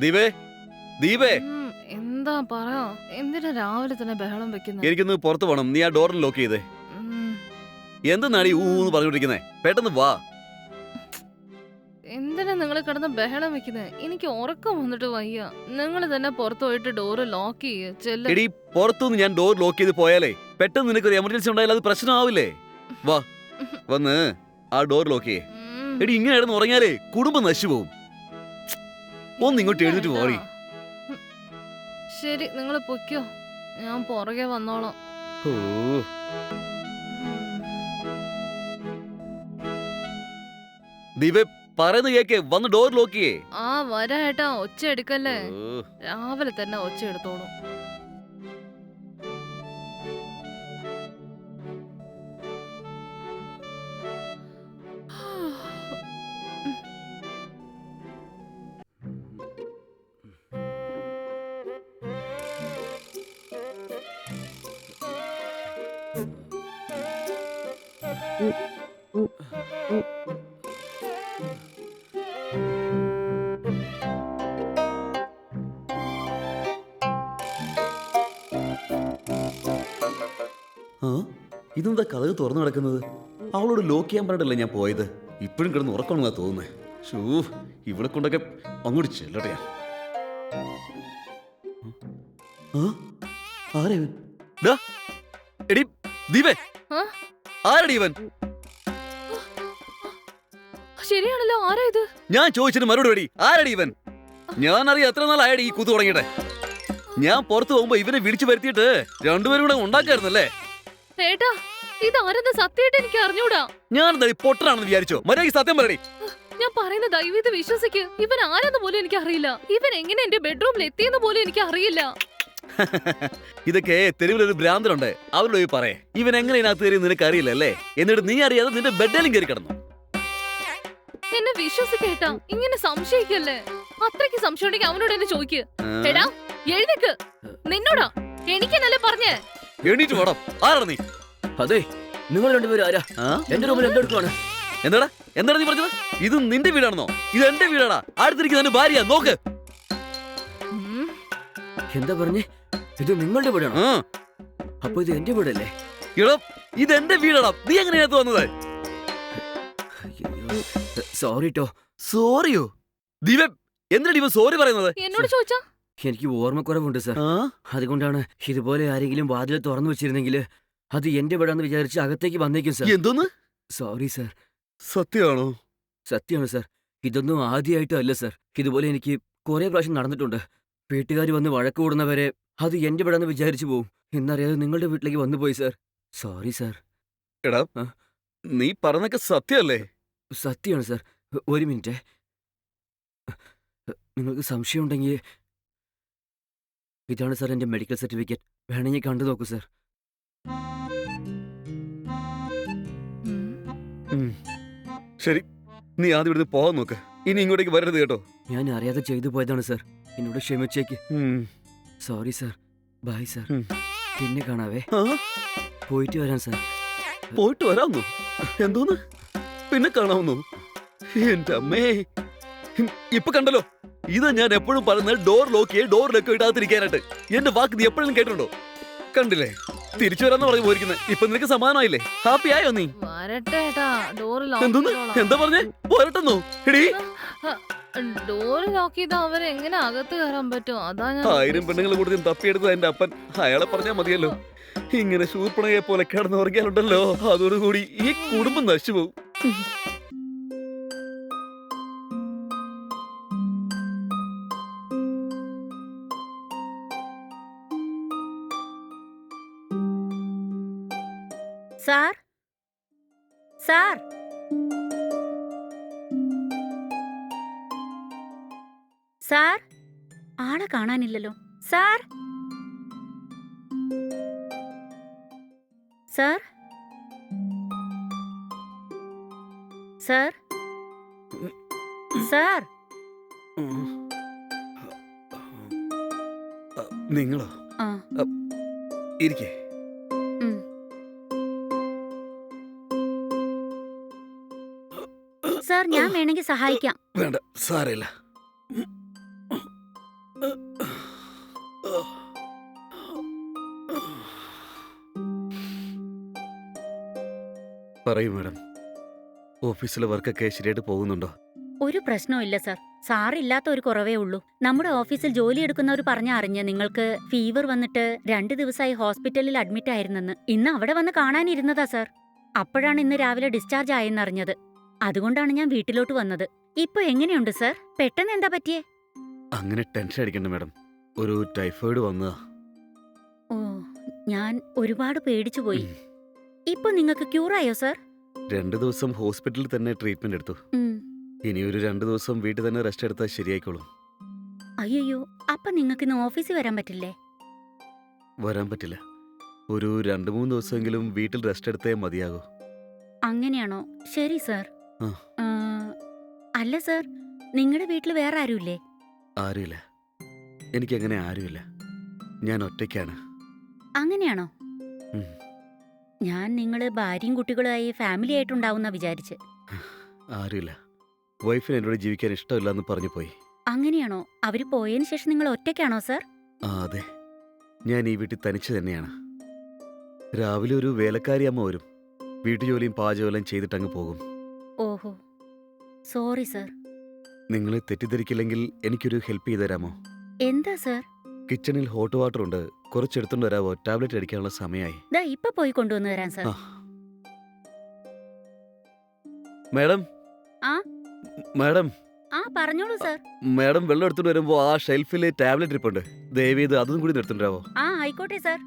ദീപേ ദീപേ. എന്താ പറ? എന്തിനാ രാവിലെ തന്നെ ബഹളം വെക്കുന്നത് എനിക്കൊന്ന് പുറത്തു പോണം. നീ ആ ഡോറിൽ ലോക്ക് ചെയ്തേ. എന്തെന്നാണ് ഈ ഊന്ന് പറഞ്ഞോണ്ടിരിക്കുന്നേ പെട്ടെന്ന് വാ. എന്തിനാ നിങ്ങൾ കിടന്ന് ബഹളം വെക്കുന്നത് എനിക്ക് ഉറക്കം വന്നിട്ട് വയ്യ. നിങ്ങൾ തന്നെ പുറത്തു പോയിട്ട് ഡോറ് ലോക്ക് ചെയ്യേ. പുറത്തുനിന്ന് ഞാൻ ഡോർ ലോക്ക് ചെയ്ത് പോയാലേ പെട്ടെന്ന് നിനക്ക് ഒരു എമർജൻസി ഉണ്ടായാലും അത് പ്രശ്നമാവില്ലേ? വാ. വന്ന് ആ ഡോർ ലോക്ക് ചെയ്യേ. എടി ഇങ്ങനെ കിടന്ന് ഉറങ്ങിയാലേ കുടുംബം നശിച്ചു പോവും ഒന്ന് ഇങ്ങോട്ട് എഴുന്നേറ്റ്. ഉം. ശരി നിങ്ങൾ പൊയ്ക്കോ ഞാൻ പുറകെ വന്നോളാം ഓ. ദീപേ പറയുന്ന കേക്ക് വന്ന് ഡോർ ലോക്കിയേ ആ വരാ ഏട്ടാ ഒച്ച എടുക്കല്ലേ രാവിലെ തന്നെ ഒച്ച എടുത്തോളൂ ഇതെന്താ കഥക് തുറന്നു കിടക്കുന്നത്? അവളോട് ലോക്ക് ചെയ്യാൻ പറഞ്ഞിട്ടല്ലേ ഞാൻ പോയത്? ഇപ്പോഴും കിടന്ന് ഉറക്കണമെന്നാ തോന്നുന്നേ. ഷൂ ഇവിടെ കൊണ്ടൊക്കെ അങ്ങോട്ട് ചെല്ലട്ടെ? ആരാ എടി ദീപേ? ആരടി ഇവൻ? ശരിയാണല്ലോ ആരാ ഇത്? ഞാൻ ചോദിച്ചിട്ട് മറുപടി വേടി ആരടി ഇവൻ? ഞാൻ അറിയാം എത്ര നാളായടി ഈ കൂത്ത് തുടങ്ങിയിട്ട്. ഞാൻ പുറത്തു പോകുമ്പോ ഇവനെ വിളിച്ചു വരുത്തിയിട്ട് രണ്ടുപേരും കൂടെ ഉണ്ടാക്കായിരുന്നല്ലേ? ഏട്ടാ ഇത് ആരെന്ന് സത്യമായിട്ട് എനിക്ക് അറിഞ്ഞൂടാ. ഞാൻ പൊട്ടനാണെന്ന് വിചാരിച്ചോ? മര്യാദയ്ക്ക് സത്യം പറയടി. ഞാൻ പറയുന്ന ദൈവത്തെ വിശ്വസിക്ക്. ഇവൻ ആരെന്ന് പോലും എനിക്ക് അറിയില്ല ഇവൻ എങ്ങനെ എന്റെ ബെഡ്റൂമിൽ എത്തിയെന്ന് പോലും എനിക്ക് അറിയില്ല ഇതൊക്കെ തെരുവിലൊരു ഭ്രാന്തനുണ്ട്. അവരോട് പോയി പറയേ. ഇവൻ എങ്ങനെ ഇതിനകത്ത് കയറി നിനക്ക് അറിയില്ലല്ലേ എന്നിട്ട് നീ അറിയാതെ നിന്റെ ബെഡിലും കയറി കിടന്നു. എന്നെ വിശ്വസിക്കേട്ടാ ഇങ്ങനെ സംശയിക്കല്ലേ? അത്രയ്ക്ക് സംശയം ഉണ്ടെങ്കിൽ അവനോട് എന്നെ ചോദിക്ക്. എടാ എഴുന്നേക്ക്. നിന്നോടാ. എനിക്കെന്നല്ലേ പറഞ്ഞേ? എണീറ്റ് പോടാ ആരാണ് നീ? അതെ നിങ്ങൾ രണ്ടുപേരും ആരാ? എന്റെ റൂമിൽ എന്തെടുക്കുവാണ് എന്താടാ? എന്താണ് നീ പറഞ്ഞത്? ഇത് നിന്റെ വീടാണെന്നോ? ഇത് എന്റെ വീടാടാ. അടുത്തിരിക്കുന്ന ഭാര്യ. നോക്ക്. എന്താ പറഞ്ഞേ? ഇത് നിങ്ങളുടെ വീടാണോ? അപ്പൊ ഇത് എന്റെ വീടല്ലേ? എടാ ഇത് എന്റെ വീടാണോ നീ എങ്ങനെയാ വന്നത്? സോറി ട്ടോ. സോറിയോ ദീപ എന്താ ഇവ സോറി പറയുന്നത്? എന്നോട് ചോദിച്ചാ? എനിക്ക് ഓർമ്മക്കുറവുണ്ട് സർ. അതുകൊണ്ടാണ് ഇതുപോലെ ആരെങ്കിലും വാതിൽ തുറന്നു വെച്ചിരുന്നെങ്കിൽ അത് എന്റെ വീടാന്ന് വിചാരിച്ച് അകത്തേക്ക് വന്നേക്കും സർ. എന്തോന്ന്? Sorry sir. സത്യമാണോ? സത്യമാണ് സർ. ഇതൊന്നും ആദ്യമായിട്ടല്ല സർ. ഇതുപോലെ എനിക്ക് കുറെ പ്രാവശ്യം നടന്നിട്ടുണ്ട്. വീട്ടുകാർ വന്ന് വഴക്ക് കൂടുന്നവരെ അത് എന്റെ വീടാന്ന് വിചാരിച്ചു പോവും. എന്നറിയാതെ നിങ്ങളുടെ വീട്ടിലേക്ക് വന്നു പോയി സർ. Sorry sir. എടാ? നീ പറഞ്ഞൊക്കെ സത്യമല്ലേ സത്യമാണ് സർ. ഒരു മിനിറ്റ്. നിങ്ങൾക്ക് സംശയമുണ്ടെങ്കിൽ ഇതാണ് സാർ എന്റെ മെഡിക്കൽ സർട്ടിഫിക്കറ്റ്. വേണമെങ്കിൽ കണ്ടു നോക്കൂ സർ. ശരി നീ ആദ്യം ഇവിടുന്ന് പോകാൻ നോക്ക്. ഇനി ഇങ്ങോട്ടേക്ക് വരരുത് കേട്ടോ. ഞാൻ അറിയാതെ ചെയ്തു പോയതാണ് സർ. എന്നോട് ക്ഷമിച്ചേക്ക്. ഉം. സോറി സർ ബൈ സർ പിന്നെ കാണാവേ. പോയിട്ട് വരാം സർ പോയിട്ട് വരാമെന്നോ എന്തോന്ന്? പിന്നെ കാണാവുന്നു? എന്റെ അമ്മേ. ഇപ്പൊ കണ്ടല്ലോ. ഇത് ഞാൻ എപ്പോഴും പറയുന്നത് ഡോർ ലോക്ക് ചെയ്യേ ഡോർ ലോക്ക് ഇടാതിരിക്കാനായിട്ട്. എന്റെ വാക്ക് നീ എപ്പോഴും കേട്ടിട്ടുണ്ടോ? കണ്ടില്ലേ? തിരിച്ചു വരാന്ന് പറഞ്ഞു പോയിരിക്കുന്നത് ഇപ്പൊ നിനക്ക് സമാധാനമായില്ലേ ഹാപ്പി ആയോ നീ? ഡോറ് എന്തോന്ന്? എന്താ പറഞ്ഞേ? പോരട്ടെന്നോ? എടീ. ഡോറ് ലോക്ക് ചെയ്ത അവരെ എങ്ങനെ അകത്ത് കയറാൻ പറ്റും? അതാ ഞാൻ ആയിരം പെണ്ണുങ്ങൾ കൂടുതൽ തപ്പിയെടുത്തത് എന്റെ അപ്പൻ. അയാളെ പറഞ്ഞാൽ മതിയല്ലോ. ഇങ്ങനെ ശൂർപ്പണയെ പോലെ കിടന്നുറങ്ങിയാലുണ്ടല്ലോ. അതോടുകൂടി ഈ കുടുംബം നശിച്ചു പോകും. സാർ? സാർ? സാർ? ആളെ കാണാനില്ലല്ലോ. സാർ? സാർ? സാർ? സാർ? നിങ്ങളോ? ആ. ഇരിക്കേ. സാർ ഞാൻ വേണമെങ്കിൽ സഹായിക്കാം. വേണ്ട സാറില്ല പറയൂ മാഡം. ഓഫീസിലെ വർക്കൊക്കെ ശരിയായിട്ട് പോകുന്നുണ്ടോ? ഒരു പ്രശ്നമില്ല സാർ. സാറില്ലാത്ത ഒരു കുറവേ ഉള്ളൂ. നമ്മുടെ ഓഫീസിൽ ജോലി എടുക്കുന്നവർ പറഞ്ഞ അറിഞ്ഞ് നിങ്ങൾക്ക് ഫീവർ വന്നിട്ട് രണ്ട് ദിവസമായി ഹോസ്പിറ്റലിൽ അഡ്മിറ്റ് ആയിരുന്നെന്ന് ഇന്ന് അവിടെ വന്ന് കാണാനിരുന്നതാ സാർ. അപ്പോഴാണ് ഇന്ന് രാവിലെ ഡിസ്ചാർജ് ആയെന്നറിഞ്ഞത്. അതുകൊണ്ടാണ് ഞാൻ വീട്ടിലോട്ട് വന്നത്. ഇപ്പൊ എങ്ങനെയുണ്ട് സർ? പെട്ടെന്ന് എന്താ പറ്റിയേ? അങ്ങനെ ടെൻഷൻ അടിക്കണ്ട മാഡം. ഒരു ടൈഫോയിഡ് വന്നതാ. ഓ ഞാൻ ഒരുപാട് പേടിച്ചു പോയി. ഇപ്പൊ നിങ്ങൾക്ക് ക്യൂറായോ സർ? രണ്ട് ദിവസം ഹോസ്പിറ്റലിൽ തന്നെ ട്രീറ്റ്മെന്റ് എടുത്തു. ഇനി ഒരു രണ്ട് ദിവസം വീട്ടിൽ തന്നെ റെസ്റ്റ് എടുത്താൽ ശരിയായിക്കോളും. അയ്യോ അപ്പൊ നിങ്ങൾക്ക് ഇന്ന് ഓഫീസിൽ വരാൻ പറ്റില്ലേ? വരാൻ പറ്റില്ല. ഒരു രണ്ട് മൂന്ന് ദിവസമെങ്കിലും വീട്ടിൽ റെസ്റ്റ് എടുത്തേ മതിയാകൂ. അങ്ങനെയാണോ? ശരി സർ. അല്ല സർ നിങ്ങളുടെ വീട്ടിൽ വേറെ ആരുമില്ലേ. ആരുമില്ല എനിക്ക് അങ്ങനെ ആരുമില്ല. ഞാൻ ഒറ്റയ്ക്കാണ്. അങ്ങനെയാണോ? ഞാൻ നിങ്ങൾ ഭാര്യയും കുട്ടികളുമായി ഫാമിലി ആയിട്ടുണ്ടാവുന്ന വിചാരിച്ച്. ആരുമില്ല. വൈഫിന് എന്നോട് ജീവിക്കാൻ ഇഷ്ടമില്ല എന്ന് പറഞ്ഞു പോയി. അങ്ങനെയാണോ? അവർ പോയതിനു ശേഷം നിങ്ങൾ ഒറ്റയ്ക്കാണോ സർ? അതെ. ഞാൻ ഈ വീട്ടിൽ തനിച്ച് തന്നെയാണ്. രാവിലെ ഒരു വേലക്കാരി അമ്മ വരും. വീട്ടുജോലിയും പാചകമെല്ലാം ചെയ്തിട്ടങ്ങ് പോകും. ഓഹോ. Sorry sir. നിങ്ങളെ തെറ്റിദ്ധരിക്കില്ലെങ്കിൽ എനിക്കൊരു ഹെൽപ്പ് ചെയ്തു തരാമോ? എന്താ സർ? കിച്ചണിൽ ഹോട്ട് വാട്ടർ ഉണ്ട്. കുറച്ച് എടുത്തുകൊണ്ട് വരാമോ ടാബ്ലറ്റ് അടിക്കാനുള്ള സമയമായി ദാ ഇപ്പൊ പോയി കൊണ്ടുവന്നു തരാൻ സർ. ആ. മാഡം. ആ? മാഡം. ആ പറഞ്ഞോളൂ സർ. മാഡം വെള്ളം എടുത്തു വരുമ്പോ ആ ഷെൽഫിൽ ടാബ്ലറ്റ് ഇരിപ്പുണ്ട്. ദയവ് ചെയ്ത് അതും കൂടി നിർത്തുണ്ടാവോ ആ ആയിക്കോട്ടെ സർ.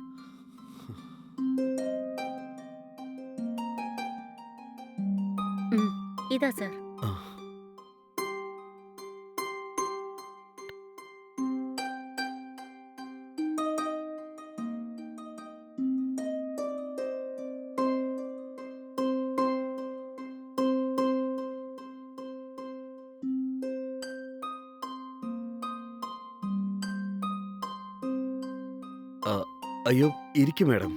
ഇതാ സർ അയ്യോ ഇരിക്കും മാഡം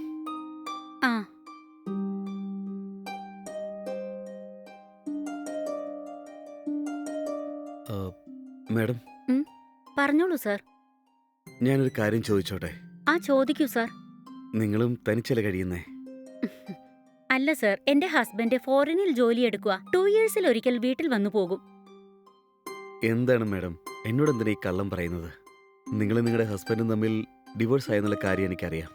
മാഡം? പറഞ്ഞോളൂ സാർ. ഞാനൊരു കാര്യം ചോദിച്ചോട്ടെ? ആ ചോദിക്കൂ സാർ. നിങ്ങളും തനിച്ചല്ല കഴിയുന്നേ? അല്ല സർ. എന്റെ ഹസ്ബൻഡ് ഫോറിനിൽ ജോലി എടുക്കുക ടു ഇയേഴ്സിൽ ഒരിക്കൽ വീട്ടിൽ വന്നു പോകും. എന്താണ് മാഡം? എന്നോട് എന്തിനാ ഈ കള്ളം പറയുന്നത്? നിങ്ങൾ നിങ്ങളുടെ ഹസ്ബൻഡും തമ്മിൽ ഡിവോഴ്സ് ആയെന്നുള്ള കാര്യം എനിക്കറിയാം.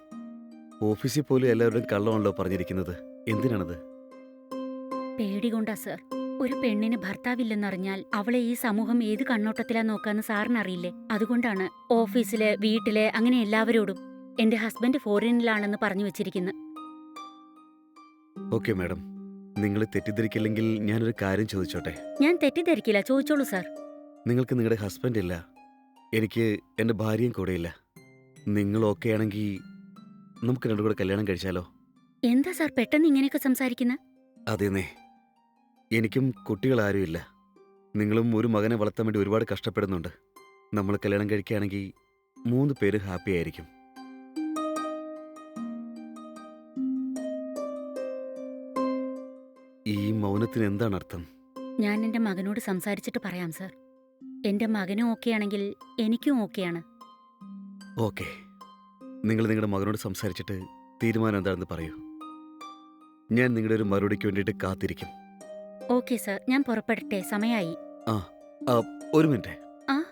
ഓഫീസിൽ പോലും എല്ലാവരുടെയും കള്ളമാണല്ലോ പറഞ്ഞിരിക്കുന്നത്. എന്തിനാണത്? പേടി പേടികൊണ്ടാ സർ. ഒരു പെണ്ണിന് ഭർത്താവില്ലെന്നറിഞ്ഞാൽ അവളെ ഈ സമൂഹം ഏത് കണ്ണോട്ടത്തിലാ നോക്കാന്ന് സാറിനറിയില്ലേ? അതുകൊണ്ടാണ് ഓഫീസിൽ വീട്ടിൽ അങ്ങനെ എല്ലാവരോടും എന്റെ ഹസ്ബൻഡ് ഫോറിനിലാണെന്ന് പറഞ്ഞു വെച്ചിരിക്കുന്നത് ഓക്കെ മാഡം. നിങ്ങൾ തെറ്റിദ്ധരിക്കില്ലെങ്കിൽ ഞാനൊരു കാര്യം ചോദിച്ചോട്ടെ? ഞാൻ തെറ്റിദ്ധരിക്കില്ല. ചോദിച്ചോളൂ സാർ. നിങ്ങൾക്ക് നിങ്ങളുടെ ഹസ്ബൻഡ് ഇല്ല. എനിക്ക് എന്റെ ഭാര്യയും കൂടെയില്ല നിങ്ങൾ ഓക്കെ ആണെങ്കിൽ നമുക്ക് രണ്ടും കൂടെ കല്യാണം കഴിച്ചാലോ? എന്താ സാർ പെട്ടെന്ന് ഇങ്ങനെയൊക്കെ സംസാരിക്കുന്ന? അതേന്നേ. എനിക്കും കുട്ടികളാരുമില്ല. നിങ്ങളും ഒരു മകനെ വളർത്താൻ വേണ്ടി ഒരുപാട് കഷ്ടപ്പെടുന്നുണ്ട്. നമ്മൾ കല്യാണം കഴിക്കുകയാണെങ്കിൽ മൂന്ന് പേര് ഹാപ്പി ആയിരിക്കും. ഈ മൗനത്തിന് എന്താണ് അർത്ഥം? ഞാൻ എന്റെ മകനോട് സംസാരിച്ചിട്ട് പറയാം സർ. എന്റെ മകനും ഓക്കെയാണെങ്കിൽ എനിക്കും ഓക്കെയാണ്. ഓക്കെ. നിങ്ങൾ നിങ്ങളുടെ മകനോട് സംസാരിച്ചിട്ട് തീരുമാനം എന്താണെന്ന് പറയൂ. ഞാൻ നിങ്ങളുടെ ഒരു മറുപടിക്ക് വേണ്ടിയിട്ട് കാത്തിരിക്കും. Okay sir. ഞാൻ പുറപ്പെടട്ടെ. സമയായി. ആ, ഒരു മിനിറ്റ്. ആ?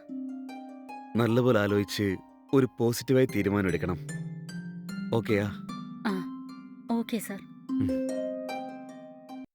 നല്ലപോലെ ആലോചിച്ച് ഒരു പോസിറ്റീവായി തീരുമാനം എടുക്കണം ഓക്കെയാ ഓക്കെ സർ. ഉം.